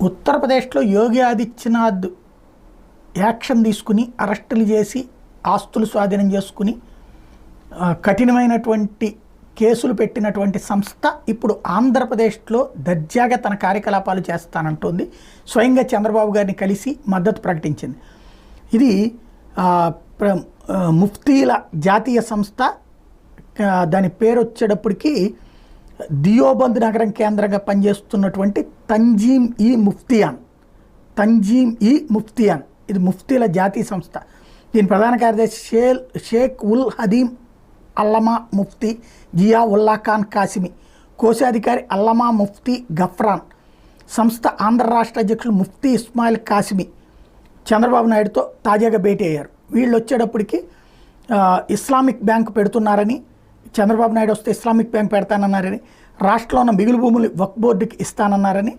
ఉత్తరప్రదేశ్లో యోగి ఆదిత్యనాథ్ యాక్షన్ తీసుకుని అరెస్టులు చేసి ఆస్తులు స్వాధీనం చేసుకుని కఠినమైనటువంటి కేసులు పెట్టినటువంటి సంస్థ ఇప్పుడు ఆంధ్రప్రదేశ్లో దర్జాగా తన కార్యకలాపాలు చేస్తానంటుంది. స్వయంగా చంద్రబాబు గారిని కలిసి మద్దతు ప్రకటించింది. ఇది ప్ర- ముఫ్తీల జాతీయ సంస్థ దాని పేరు వచ్చేటప్పటికి దియోబంద్ నగరం కేంద్రంగా పనిచేస్తున్నటువంటి తంజీమ్ ఈ ముఫ్తియాన్. తంజీమ్ ఈ ముఫ్తియాన్. ఇది ముఫ్తీల జాతీయ సంస్థ. దీని ప్రధాన కార్యదర్శి షేల్ షేక్ ఉల్ హదీం అల్లమా ముఫ్తీ జియా ఉల్లా ఖాన్ కాసిమి కోశాధికారి అల్లమా ముఫ్తీ గఫ్రాన్ సంస్థ ఆంధ్ర రాష్ట్ర అధ్యక్షులు ముఫ్తీ ఇస్మాయిల్ కాసిమి చంద్రబాబు నాయుడుతో తాజాగా భేటీ అయ్యారు. వీళ్ళు వచ్చేటప్పటికి ఇస్లామిక్ బ్యాంక్ పెడుతున్నారని చంద్రబాబు నాయుడు వస్తే ఇస్లామిక్ బ్యాంక్ పెడతానన్నారని రాష్ట్రంలో ఉన్న మిగులు భూములు వక్ బోర్డుకి ఇస్తానన్నారని